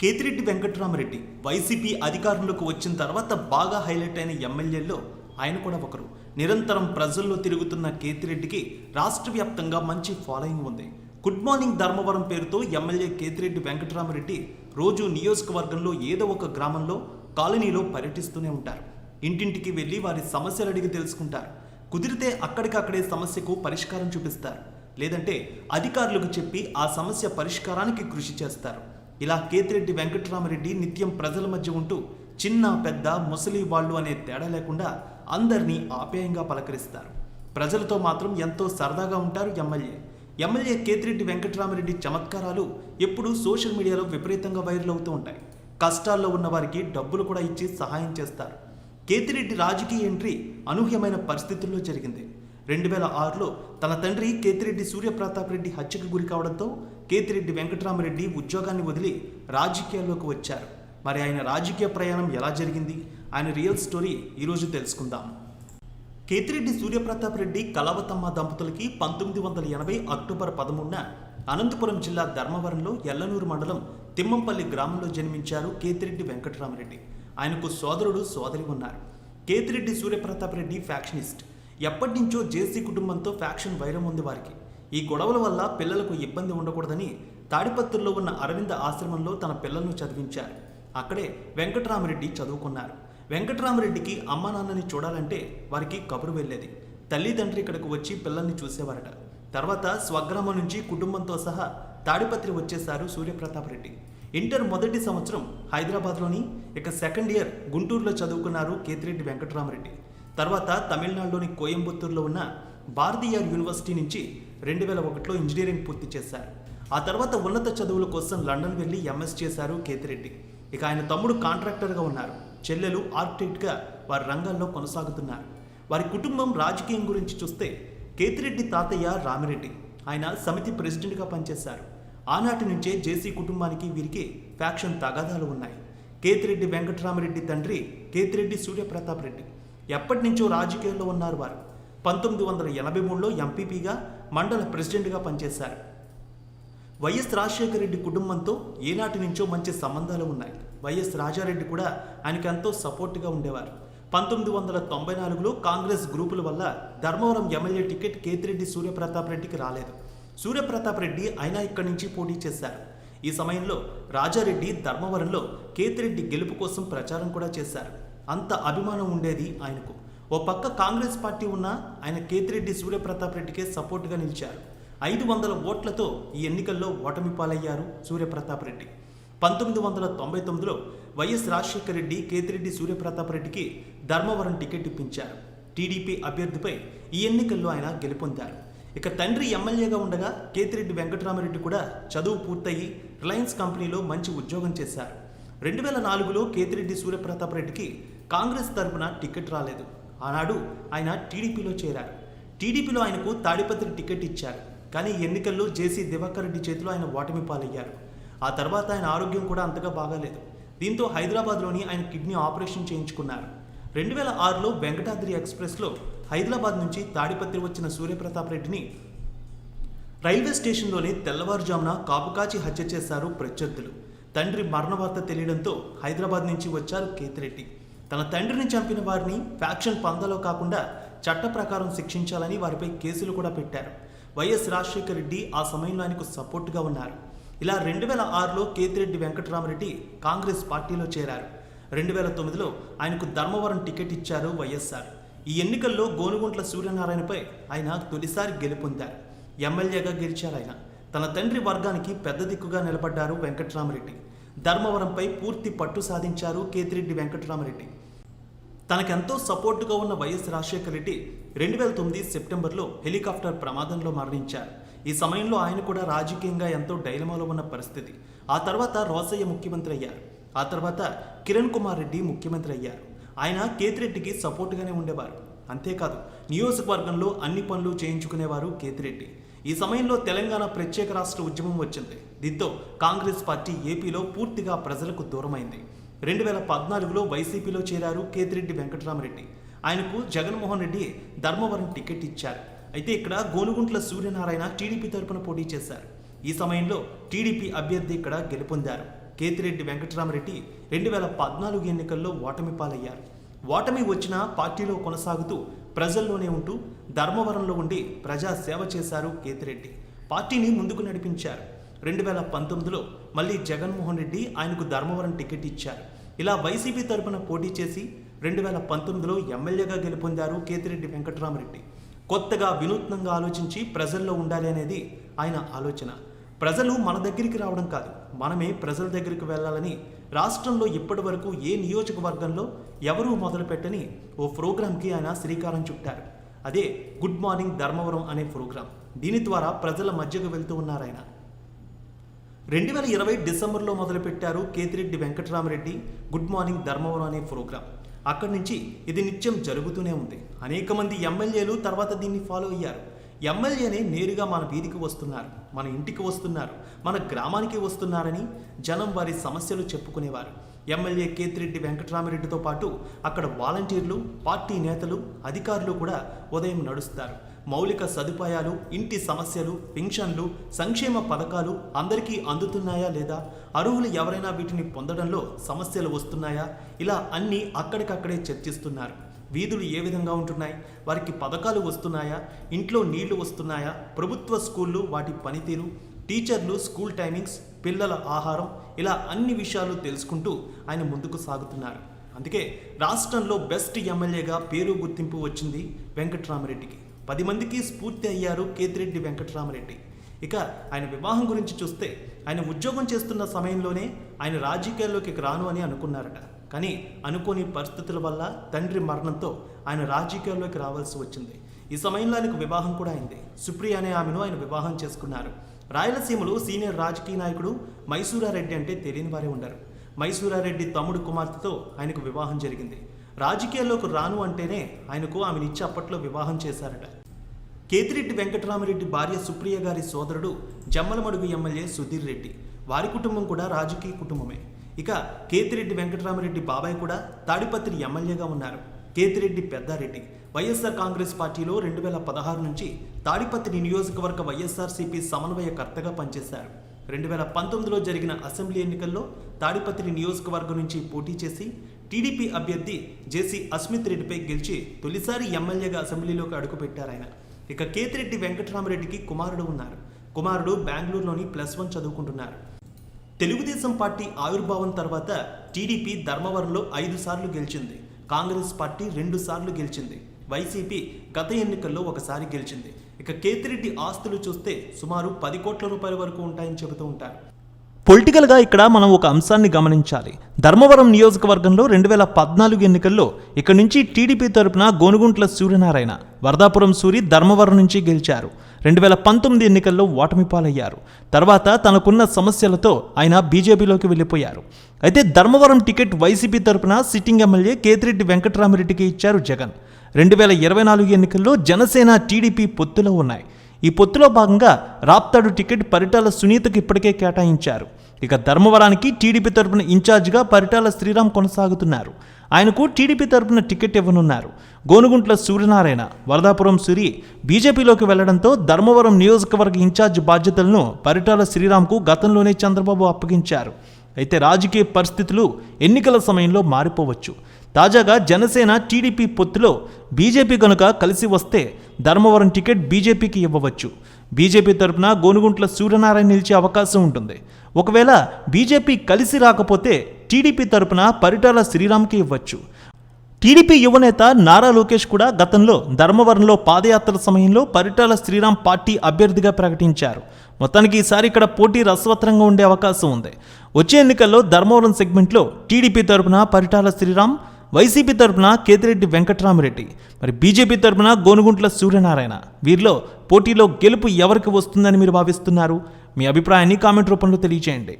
Kethireddy Venkatrama Reddy YCP అధికారంలోకి వచ్చిన తర్వాత బాగా హైలైట్ అయిన ఎమ్మెల్యేల్లో ఆయన కూడా ఒకరు. నిరంతరం ప్రజల్లో తిరుగుతున్న కేతిరెడ్డికి రాష్ట్ర వ్యాప్తంగా మంచి ఫాలోయింగ్ ఉంది. గుడ్ మార్నింగ్ ధర్మవరం పేరుతో ఎమ్మెల్యే కేతిరెడ్డి వెంకటరామరెడ్డి రోజు నియోజకవర్గంలో ఏదో ఒక గ్రామంలో కాలనీలో పర్యటిస్తూనే ఉంటారు. ఇంటింటికి వెళ్ళి వారి సమస్యలు అడిగి తెలుసుకుంటారు. కుదిరితే అక్కడికక్కడే సమస్యకు పరిష్కారం చూపిస్తారు. లేదంటే అధికారులకు చెప్పి ఆ సమస్య పరిష్కారానికి కృషి చేస్తారు. ఇలా కేతిరెడ్డి వెంకట్రామరెడ్డి నిత్యం ప్రజల మధ్య ఉంటూ చిన్న పెద్ద ముసలి వాళ్ళు అనే తేడా లేకుండా అందరినీ ఆప్యాయంగా పలకరిస్తారు. ప్రజలతో మాత్రం ఎంతో సరదాగా ఉంటారు ఎమ్మెల్యే. ఎమ్మెల్యే కేతిరెడ్డి వెంకటరామరెడ్డి చమత్కారాలు ఎప్పుడూ సోషల్ మీడియాలో విపరీతంగా వైరల్ అవుతూ ఉంటాయి. కష్టాల్లో ఉన్న వారికి డబ్బులు కూడా ఇచ్చి సహాయం చేస్తారు. కేతిరెడ్డి రాజకీయ ఎంట్రీ అనూహ్యమైన పరిస్థితుల్లో జరిగింది. రెండు వేల ఆరులో తన తండ్రి కేతిరెడ్డి సూర్యప్రతాప్ రెడ్డి హత్యకు గురి కావడంతో కేతిరెడ్డి వెంకటరామరెడ్డి ఉద్యోగాన్ని వదిలి రాజకీయాల్లోకి వచ్చారు. మరి ఆయన రాజకీయ ప్రయాణం ఎలా జరిగింది? ఆయన రియల్ స్టోరీ ఈరోజు తెలుసుకుందాం. కేతిరెడ్డి సూర్యప్రతాప్ రెడ్డి కలవతమ్మ దంపతులకి పంతొమ్మిది వందల ఎనభై అక్టోబర్ పదమూడున అనంతపురం జిల్లా ధర్మవరంలో ఎల్లనూరు మండలం తిమ్మంపల్లి గ్రామంలో జన్మించారు కేతిరెడ్డి వెంకటరామరెడ్డి. ఆయనకు సోదరుడు సోదరి ఉన్నారు. కేతిరెడ్డి సూర్యప్రతాప్ రెడ్డి ఫ్యాక్షనిస్ట్. ఎప్పటి నుంచో జేసీ కుటుంబంతో ఫ్యాక్షన్ వైరం ఉంది వారికి. ఈ గొడవల వల్ల పిల్లలకు ఇబ్బంది ఉండకూడదని తాడిపత్రుల్లో ఉన్న అరవింద ఆశ్రమంలో తన పిల్లలను చదివించారు. అక్కడే వెంకటరామరెడ్డి చదువుకున్నారు. వెంకటరామరెడ్డికి అమ్మా నాన్నని చూడాలంటే వారికి కబురు వెళ్ళేది. తల్లిదండ్రి ఇక్కడికి వచ్చి పిల్లల్ని చూసేవారట. తర్వాత స్వగ్రామం నుంచి కుటుంబంతో సహా తాడిపత్రి వచ్చేశారు సూర్యప్రతాప్ రెడ్డి ఇంటర్ మొదటి సంవత్సరం హైదరాబాద్లోని ఇక సెకండ్ ఇయర్ గుంటూరులో చదువుకున్నారు కేతిరెడ్డి వెంకటరామరెడ్డి. తర్వాత తమిళనాడులోని కోయంబత్తూరులో ఉన్న భారతీయ యూనివర్సిటీ నుంచి రెండు వేల ఒకటిలో ఇంజనీరింగ్ పూర్తి చేశారు. ఆ తర్వాత ఉన్నత చదువుల కోసం లండన్ వెళ్ళి ఎంఎస్ చేశారు కేతిరెడ్డి. ఇక ఆయన తమ్ముడు కాంట్రాక్టర్గా ఉన్నారు. చెల్లెలు ఆర్కిటెక్ట్గా వారి రంగాల్లో కొనసాగుతున్నారు. వారి కుటుంబం రాజకీయం గురించి చూస్తే కేతిరెడ్డి తాతయ్య రామిరెడ్డి. ఆయన సమితి ప్రెసిడెంట్గా పనిచేశారు. ఆనాటి నుంచే జేసీ కుటుంబానికి వీరికి ఫ్యాక్షన్ తగాదాలు ఉన్నాయి. కేతిరెడ్డి వెంకటరామరెడ్డి తండ్రి కేతిరెడ్డి సూర్యప్రతాప్ రెడ్డి. ఎప్పటి నుంచో రాజకీయాల్లో ఉన్నారు వారు. పంతొమ్మిది వందల ఎనభై మూడులో ఎంపీపీగా మండల ప్రెసిడెంట్గా పనిచేశారు. వైఎస్ రాజశేఖర రెడ్డి కుటుంబంతో ఏనాటి నుంచో మంచి సంబంధాలు ఉన్నాయి. వైఎస్ రాజారెడ్డి కూడా ఆయనకి ఎంతో సపోర్ట్గా ఉండేవారు. పంతొమ్మిది వందల తొంభై నాలుగులో కాంగ్రెస్ గ్రూపుల వల్ల ధర్మవరం ఎమ్మెల్యే టికెట్ కేతిరెడ్డి సూర్యప్రతాప్ రెడ్డికి రాలేదు. సూర్యప్రతాప్ రెడ్డి అయినా ఇక్కడి నుంచి పోటీ చేశారు. ఈ సమయంలో రాజారెడ్డి ధర్మవరంలో కేతిరెడ్డి గెలుపు కోసం ప్రచారం కూడా చేశారు. అంత అభిమానం ఉండేది ఆయనకు. ఓ పక్క కాంగ్రెస్ పార్టీ ఉన్నా ఆయన కేతిరెడ్డి సూర్యప్రతాప్ రెడ్డికే సపోర్టుగా నిలిచారు. ఐదు వందల ఓట్లతో ఈ ఎన్నికల్లో ఓటమి పాలయ్యారు సూర్యప్రతాప్ రెడ్డి. పంతొమ్మిది వందల తొంభై తొమ్మిదిలో వైఎస్ రాజశేఖర రెడ్డి కేతిరెడ్డి సూర్యప్రతాప్ రెడ్డికి ధర్మవరం టికెట్ ఇప్పించారు. టీడీపీ అభ్యర్థిపై ఈ ఎన్నికల్లో ఆయన గెలుపొందారు. ఇక తండ్రి ఎమ్మెల్యేగా ఉండగా కేతిరెడ్డి వెంకటరామరెడ్డి కూడా చదువు పూర్తయి రిలయన్స్ కంపెనీలో మంచి ఉద్యోగం చేశారు. రెండు వేల నాలుగులో కేతిరెడ్డి సూర్యప్రతాప్ రెడ్డికి కాంగ్రెస్ తరపున టికెట్ రాలేదు. ఆనాడు ఆయన టీడీపీలో చేరారు. టీడీపీలో ఆయనకు తాడిపత్రి టికెట్ ఇచ్చారు. కానీ ఎన్నికల్లో జేసీ దివాకర్ రెడ్డి చేతిలో ఆయన ఓటమి పాలయ్యారు. ఆ తర్వాత ఆయన ఆరోగ్యం కూడా అంతగా బాగాలేదు. దీంతో హైదరాబాద్లోని ఆయన కిడ్నీ ఆపరేషన్ చేయించుకున్నారు. రెండు వేల ఆరులో వెంకటాద్రి ఎక్స్ప్రెస్లో హైదరాబాద్ నుంచి తాడిపత్రి వచ్చిన సూర్యప్రతాప్ రెడ్డిని రైల్వే స్టేషన్లోనే తెల్లవారుజామున కాపుకాచి హత్య చేశారు ప్రత్యర్థులు. తండ్రి మరణ వార్త తెలియడంతో హైదరాబాద్ నుంచి వచ్చారు కేతిరెడ్డి. తన తండ్రిని చంపిన వారిని ఫ్యాక్షన్ పందాలో కాకుండా చట్ట ప్రకారం శిక్షించాలని వారిపై కేసులు కూడా పెట్టారు. వైఎస్ రాజశేఖర రెడ్డి ఆ సమయంలో ఆయనకు సపోర్టుగా ఉన్నారు. ఇలా రెండు వేల ఆరులో కేతిరెడ్డి వెంకటరామరెడ్డి కాంగ్రెస్ పార్టీలో చేరారు. రెండు వేల తొమ్మిదిలో ఆయనకు ధర్మవరం టికెట్ ఇచ్చారు వైఎస్ఆర్. ఈ ఎన్నికల్లో గోనుగుంట్ల సూర్యనారాయణపై ఆయన తొలిసారి గెలుపొందారు. ఎమ్మెల్యేగా గెలిచారు ఆయన. తన తండ్రి వర్గానికి పెద్ద దిక్కుగా నిలబడ్డారు వెంకట్రామరెడ్డి. ధర్మవరంపై పూర్తి పట్టు సాధించారు కేతిరెడ్డి వెంకట్రామరెడ్డి. తనకెంతో సపోర్టుగా ఉన్న వైఎస్ రాజశేఖర రెడ్డి రెండు వేల తొమ్మిది సెప్టెంబర్లో హెలికాప్టర్ ప్రమాదంలో మరణించారు. ఈ సమయంలో ఆయన కూడా రాజకీయంగా ఎంతో డైలమాలో ఉన్న పరిస్థితి. ఆ తర్వాత రోసయ్య ముఖ్యమంత్రి అయ్యారు. ఆ తర్వాత కిరణ్ కుమార్ రెడ్డి ముఖ్యమంత్రి అయ్యారు. ఆయన కేతిరెడ్డికి సపోర్టుగానే ఉండేవారు. అంతేకాదు నియోజకవర్గంలో అన్ని పనులు చేయించుకునేవారు కేతిరెడ్డి. ఈ సమయంలో తెలంగాణ ప్రత్యేక రాష్ట్ర ఉద్యమం వచ్చింది. దీంతో కాంగ్రెస్ పార్టీ ఏపీలో పూర్తిగా ప్రజలకు దూరమైంది. రెండు వేల పద్నాలుగులో వైసీపీలో చేరారు కేతిరెడ్డి వెంకటరామరెడ్డి. ఆయనకు జగన్మోహన్ రెడ్డి ధర్మవరం టికెట్ ఇచ్చారు. అయితే ఇక్కడ గోనుగుంట్ల సూర్యనారాయణ టీడీపీ తరపున పోటీ చేశారు. ఈ సమయంలో టీడీపీ అభ్యర్థి ఇక్కడ గెలుపొందారు. కేతిరెడ్డి వెంకటరామరెడ్డి రెండు వేల పద్నాలుగు ఎన్నికల్లో ఓటమి పాలయ్యారు. ఓటమి వచ్చినా పార్టీలో కొనసాగుతూ ప్రజల్లోనే ఉంటూ ధర్మవరంలో ఉండి ప్రజా సేవ చేశారు కేతిరెడ్డి. పార్టీని ముందుకు నడిపించారు. రెండు వేల పంతొమ్మిదిలో మళ్ళీ జగన్మోహన్ రెడ్డి ఆయనకు ధర్మవరం టికెట్ ఇచ్చారు. ఇలా వైసీపీ తరపున పోటీ చేసి రెండు వేల పంతొమ్మిదిలో ఎమ్మెల్యేగా గెలుపొందారు కేతిరెడ్డి వెంకటరామరెడ్డి. కొత్తగా వినూత్నంగా ఆలోచించి ప్రజల్లో ఉండాలి అనేది ఆయన ఆలోచన. ప్రజలు మన దగ్గరికి రావడం కాదు మనమే ప్రజల దగ్గరికి వెళ్ళాలని రాష్ట్రంలో ఇప్పటి వరకు ఏ నియోజకవర్గంలో ఎవరూ మొదలుపెట్టని ఓ ప్రోగ్రాంకి ఆయన శ్రీకారం చుట్టారు. అదే గుడ్ మార్నింగ్ ధర్మవరం అనే ప్రోగ్రాం. దీని ద్వారా ప్రజల మధ్యకు వెళ్తూ ఉన్నారు ఆయన. రెండు వేల ఇరవై డిసెంబర్లో మొదలుపెట్టారు కేతిరెడ్డి వెంకటరామరెడ్డి గుడ్ మార్నింగ్ ధర్మవరం అనే ప్రోగ్రాం. అక్కడి నుంచి ఇది నిత్యం జరుగుతూనే ఉంది. అనేక మంది ఎమ్మెల్యేలు తర్వాత దీన్ని ఫాలో అయ్యారు. ఎమ్మెల్యేనే నేరుగా మన వీధికి వస్తున్నారు మన ఇంటికి వస్తున్నారు మన గ్రామానికి వస్తున్నారని జనం వారి సమస్యలు చెప్పుకునేవారు. ఎమ్మెల్యే కేతిరెడ్డి వెంకటరామరెడ్డితో పాటు అక్కడ వాలంటీర్లు పార్టీ నేతలు అధికారులు కూడా ఉదయం నడుస్తారు. మౌలిక సదుపాయాలు ఇంటి సమస్యలు పెన్షన్లు సంక్షేమ పథకాలు అందరికీ అందుతున్నాయా లేదా? అర్హులు ఎవరైనా వీటిని పొందడంలో సమస్యలు వస్తున్నాయా? ఇలా అన్నీ అక్కడికక్కడే చర్చిస్తున్నారు. వీధులు ఏ విధంగా ఉంటున్నాయి? వారికి పథకాలు వస్తున్నాయా? ఇంట్లో నీళ్ళు వస్తున్నాయా? ప్రభుత్వ స్కూళ్ళు వాటి పనితీరు టీచర్లు స్కూల్ టైమింగ్స్ పిల్లల ఆహారం ఇలా అన్ని విషయాలు తెలుసుకుంటూ ఆయన ముందుకు సాగుతున్నారు. అందుకే రాష్ట్రంలో బెస్ట్ ఎమ్మెల్యేగా పేరు గుర్తింపు వచ్చింది వెంకట్రామరెడ్డికి. పది మందికి స్ఫూర్తి అయ్యారు కేతిరెడ్డి వెంకటరామరెడ్డి. ఇక ఆయన వివాహం గురించి చూస్తే ఆయన ఉద్యోగం చేస్తున్న సమయంలోనే ఆయన రాజకీయాల్లోకి రాను అని అనుకున్నారట. కానీ అనుకోని పరిస్థితుల వల్ల తండ్రి మరణంతో ఆయన రాజకీయాల్లోకి రావాల్సి వచ్చింది. ఈ సమయంలో ఆయనకు వివాహం కూడా అయింది. సుప్రియ అనే ఆమెను ఆయన వివాహం చేసుకున్నారు. రాయలసీమలో సీనియర్ రాజకీయ నాయకుడు మైసూరారెడ్డి అంటే తెలియని వారే ఉండరు. మైసూరారెడ్డి తమ్ముడు కుమార్తెతో ఆయనకు వివాహం జరిగింది. రాజకీయాల్లోకి రాను అంటేనే ఆయనకు ఆమెనిచ్చి అప్పట్లో వివాహం చేశారట. కేతిరెడ్డి వెంకటరామరెడ్డి భార్య సుప్రియ గారి సోదరుడు జమ్మలమడుగు ఎమ్మెల్యే సుధీర్ రెడ్డి. వారి కుటుంబం కూడా రాజకీయ కుటుంబమే. ఇక కేతిరెడ్డి వెంకటరామరెడ్డి బాబాయ్ కూడా తాడిపత్రి ఎమ్మెల్యేగా ఉన్నారు. కేతిరెడ్డి పెద్దారెడ్డి. వైఎస్ఆర్ కాంగ్రెస్ పార్టీలో రెండు వేల పదహారు నుంచి తాడిపత్రి నియోజకవర్గ వైఎస్ఆర్సీపీ సమన్వయకర్తగా పనిచేశారు. రెండు వేల పంతొమ్మిదిలో జరిగిన అసెంబ్లీ ఎన్నికల్లో తాడిపత్రి నియోజకవర్గం నుంచి పోటీ చేసి టీడీపీ అభ్యర్థి జేసీ అస్మిత్ రెడ్డిపై గెలిచి తొలిసారి ఎమ్మెల్యేగా అసెంబ్లీలోకి అడుగుపెట్టారు ఆయన ఇక కేతిరెడ్డి వెంకటరామరెడ్డికి కుమారుడు ఉన్నారు. కుమారుడు బెంగళూరులోని ప్లస్ వన్ చదువుకుంటున్నారు. తెలుగుదేశం పార్టీ ఆవిర్భావం తర్వాత టీడీపీ ధర్మవరంలో ఐదు సార్లు గెలిచింది. కాంగ్రెస్ పార్టీ రెండు సార్లు గెలిచింది. వైసీపీ గత ఎన్నికల్లో ఒకసారి గెలిచింది. ఇక కేతిరెడ్డి ఆస్తులు చూస్తే సుమారు పది కోట్ల రూపాయల వరకు ఉంటాయని చెబుతూ ఉంటారు. పొలిటికల్గా ఇక్కడ మనం ఒక అంశాన్ని గమనించాలి. ధర్మవరం నియోజకవర్గంలో రెండు వేల పద్నాలుగు ఎన్నికల్లో ఇక్కడి నుంచి టీడీపీ తరపున గోనుగుంట్ల సూర్యనారాయణ వరదాపురం సూరి ధర్మవరం నుంచి గెలిచారు. రెండు వేల పంతొమ్మిది ఎన్నికల్లో ఓటమి పాలయ్యారు. తర్వాత తనకున్న సమస్యలతో ఆయన బీజేపీలోకి వెళ్ళిపోయారు. అయితే ధర్మవరం టికెట్ వైసీపీ తరపున సిట్టింగ్ ఎమ్మెల్యే కేతిరెడ్డి వెంకటరామరెడ్డికి ఇచ్చారు జగన్. రెండు వేల ఇరవై నాలుగు ఎన్నికల్లో జనసేన టీడీపీ పొత్తులో ఉన్నాయి. ఈ పొత్తులో భాగంగా రాప్తాడు టికెట్ పరిటాల సునీతకు ఇప్పటికే కేటాయించారు. ఇక ధర్మవరానికి టీడీపీ తరపున ఇన్ఛార్జిగా పరిటాల శ్రీరామ్ కొనసాగుతున్నారు. ఆయనకు టీడీపీ తరపున టికెట్ ఇవ్వనున్నారు. గోనుగుంట్ల సూర్యనారాయణ వరదాపురం సిరి బీజేపీలోకి వెళ్ళడంతో ధర్మవరం నియోజకవర్గ ఇన్ఛార్జ్ బాధ్యతలను పరిటాల శ్రీరామ్కు గతంలోనే చంద్రబాబు అప్పగించారు. అయితే రాజకీయ పరిస్థితులు ఎన్నికల సమయంలో మారిపోవచ్చు. తాజాగా జనసేన టీడీపీ పొత్తులో బీజేపీ కనుక కలిసి వస్తే ధర్మవరం టికెట్ బీజేపీకి ఇవ్వవచ్చు. బీజేపీ తరపున గోనుగుంట్ల సూర్యనారాయణ నిలిచే అవకాశం ఉంటుంది. ఒకవేళ బీజేపీ కలిసి రాకపోతే టీడీపీ తరపున పరిటాల శ్రీరామ్కి ఇవ్వచ్చు. టీడీపీ యువనేత నారా లోకేష్ కూడా గతంలో ధర్మవరంలో పాదయాత్ర సమయంలో పరిటాల శ్రీరామ్ పార్టీ అభ్యర్థిగా ప్రకటించారు. మొత్తానికి ఈసారి ఇక్కడ పోటీ రసవత్రంగా ఉండే అవకాశం ఉంది. వచ్చే ఎన్నికల్లో ధర్మవరం సెగ్మెంట్లో టీడీపీ తరపున పరిటాల శ్రీరామ్ వైసీపీ తరపున కేతిరెడ్డి వెంకట్రామరెడ్డి మరి బీజేపీ తరపున గోనుగుంట్ల సూర్యనారాయణ. వీరిలో పోటీలో గెలుపు ఎవరికి వస్తుందని మీరు భావిస్తున్నారు? మీ అభిప్రాయాన్ని కామెంట్ రూపంలో తెలియజేయండి